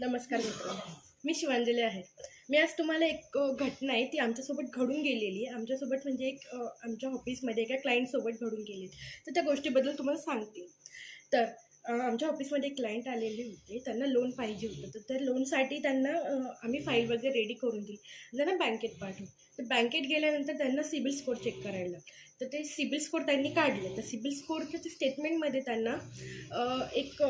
नमस्कार मित्रांनो. मी शिवांजली आहे. मी आज तुम्हाला एक घटना आहे ती आमच्यासोबत घडून गेलेली आहे. आमच्यासोबत म्हणजे एक आमच्या ऑफिसमध्ये एका क्लायंटसोबत घडून गेली तर त्या गोष्टीबद्दल तुम्हाला सांगते. तर आमच्या ऑफिसमध्ये एक क्लायंट आलेले होते. त्यांना लोन पाहिजे होतं. तर त्या लोनसाठी त्यांना आम्ही फाईल वगैरे रेडी करून दिली. त्यांना बँकेत पाठवू तर बँकेत गेल्यानंतर त्यांना सिबिल स्कोर चेक करायला तर ते सिबिल स्कोर त्यांनी काढले. तर सिबिल स्कोरच्या स्टेटमेंटमध्ये त्यांना एक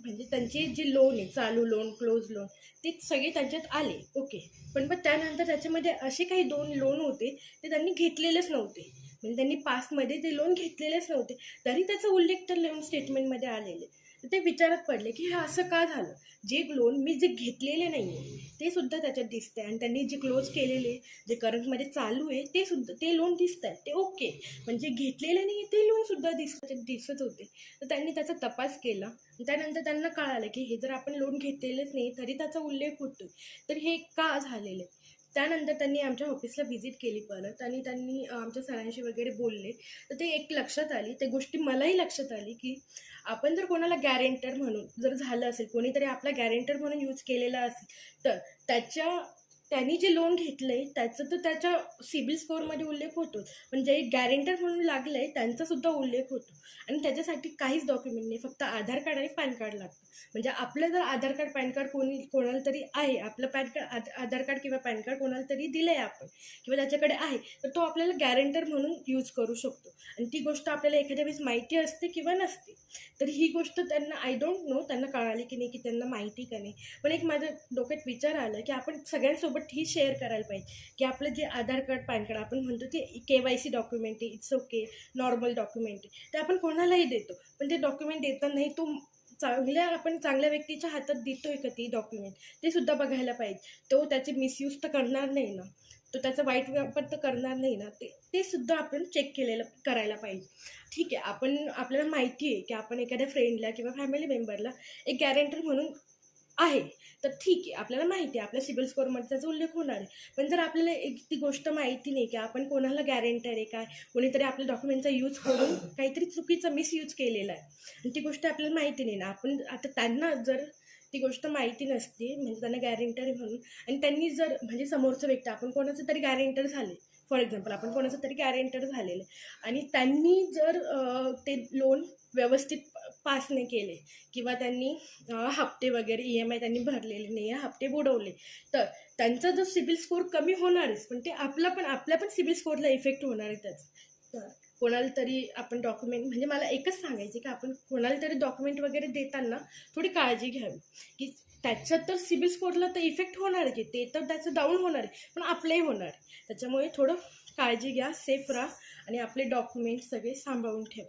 म्हणजे त्यांचे जे लोन आहे चालू लोन क्लोज लोन ते सगळे त्यांच्यात आले. ओके पण मग त्यानंतर त्याच्यामध्ये असे काही दोन लोन होते ते त्यांनी घेतलेलेच नव्हते. म्हणजे त्यांनी पास्टमध्ये ते लोन घेतलेलेच नव्हते. तरी त्याचा उल्लेख तर लोन स्टेटमेंटमध्ये आलेले. तर ते विचारात पडले की हे असं का झालं? जे लोन मी जे घेतलेले नाही आहे ते सुद्धा त्याच्यात दिसते आणि त्यांनी जे क्लोज केलेले जे करंटमध्ये चालू आहे ते सुद्धा ते लोन दिसत आहे ते ओके म्हणजे घेतलेले नाही ते लोनसुद्धा दिसत दिसत होते. तर त्यांनी त्याचा तपास केला. त्यानंतर त्यांना कळालं की हे जर आपण लोन घेतलेलंच नाही तरी त्याचा उल्लेख होतो तर हे का झालेलं? आहे त्यानंतर त्यांनी आमच्या ऑफिसला व्हिजिट केली परत आणि त्यांनी आमच्या सरांशी वगैरे बोलले. तर ते एक लक्षात आली. ते गोष्टी मलाही लक्षात आली की आपण जर कोणाला गॅरेंटर म्हणून जर झालं असेल कोणीतरी आपला गॅरेंटर म्हणून यूज केलेला असेल तर त्याच्या त्यांनी जे लोन घेतलं आहे त्याचं तर त्याच्या सिबिल स्कोअरमध्ये उल्लेख होतो पण जे गॅरेंटर म्हणून लागलं आहे त्यांचासुद्धा उल्लेख होतो. आणि त्याच्यासाठी काहीच डॉक्युमेंट नाही फक्त आधार कार्ड आणि पॅन कार्ड लागतं. म्हणजे आपलं जर आधार कार्ड पॅन कार्ड कोणी कोणाला तरी आहे आपलं पॅन कार्ड आधार कार्ड किंवा पॅन कार्ड कोणाला तरी दिलं आहे आपण किंवा त्याच्याकडे आहे तर तो आपल्याला गॅरेंटर म्हणून यूज करू शकतो. आणि ती गोष्ट आपल्याला एखाद्या वेळेस माहिती असते किंवा नसते. तर ही गोष्ट त्यांना आय डोंट नो त्यांना कळाली की नाही की त्यांना माहिती का नाही. पण एक माझ्या डोक्यात विचार आला की आपण सगळ्यांसोबत ही शेअर करायला पाहिजे. की आपलं जे आधार कार्ड पॅन कार्ड आपण म्हणतो ते के वाय सी डॉक्युमेंट आहे इट्स ओके नॉर्मल डॉक्युमेंट आहे. ते आपण कोणालाही देतो पण ते डॉक्युमेंट देतानाही तो चांगल्या आपण चांगल्या व्यक्तीच्या हातात देतोय का ती डॉक्युमेंट? ते सुद्धा बघायला पाहिजे. तो त्याचे मिसयूज तर करणार नाही ना. तो त्याचा वाईट वापर तर करणार नाही ना. ते ते सुद्धा आपण चेक केलेलं करायला पाहिजे. ठीक आहे आपण आपल्याला माहिती आहे की आपण एखाद्या फ्रेंडला किंवा फॅमिली मेंबरला एक गॅरेंटर म्हणून आहे. तर ठीक आहे आपल्याला माहिती आहे आपल्या सिबिल स्कोअरमध्ये त्याचा उल्लेख होणार आहे. पण जर आपल्याला एक ती गोष्ट माहिती नाही की आपण कोणाला गॅरेंटर आहे काय कोणीतरी आपल्या डॉक्युमेंटचा यूज करून काहीतरी चुकीचा मिसयूज केलेला आहे. आणि ती गोष्ट आपल्याला माहिती नाही ना. आपण आता त्यांना जर ती गोष्ट माहिती नसते म्हणजे त्यांना गॅरेंटर आहे म्हणून आणि त्यांनी जर म्हणजे समोरचं व्यक्ती आपण कोणाचं तरी गॅरेंटर झाले. फॉर एक्झाम्पल आपण कोणाचं तरी गॅरेंटर झालेलं आहे. आणि त्यांनी जर ते लोन व्यवस्थित पास नाही केले. किंवा त्यांनी हप्ते वगैरे ई एम आय त्यांनी भरलेले नाही आहे हप्ते बुडवले. तर त्यांचा जो सिबिल स्कोअर कमी होणारच पण ते आपला पण आपल्या पण सिबिल स्कोअरला इफेक्ट होणार आहे त्याच. तर कोणाला तरी आपण डॉक्युमेंट म्हणजे मला एकच सांगायचे की आपण कोणाला तरी डॉक्युमेंट वगैरे देताना थोडी काळजी घ्यावी. की त्याच्यात तर सिबिल स्कोरला तर इफेक्ट होणार आहे ते तर त्याचं डाऊन होणार आहे पण आपलंही होणार आहे. त्याच्यामुळे थोडं काळजी घ्या सेफ राहा आणि आपले डॉक्युमेंट सगळे सांभाळून ठेवा.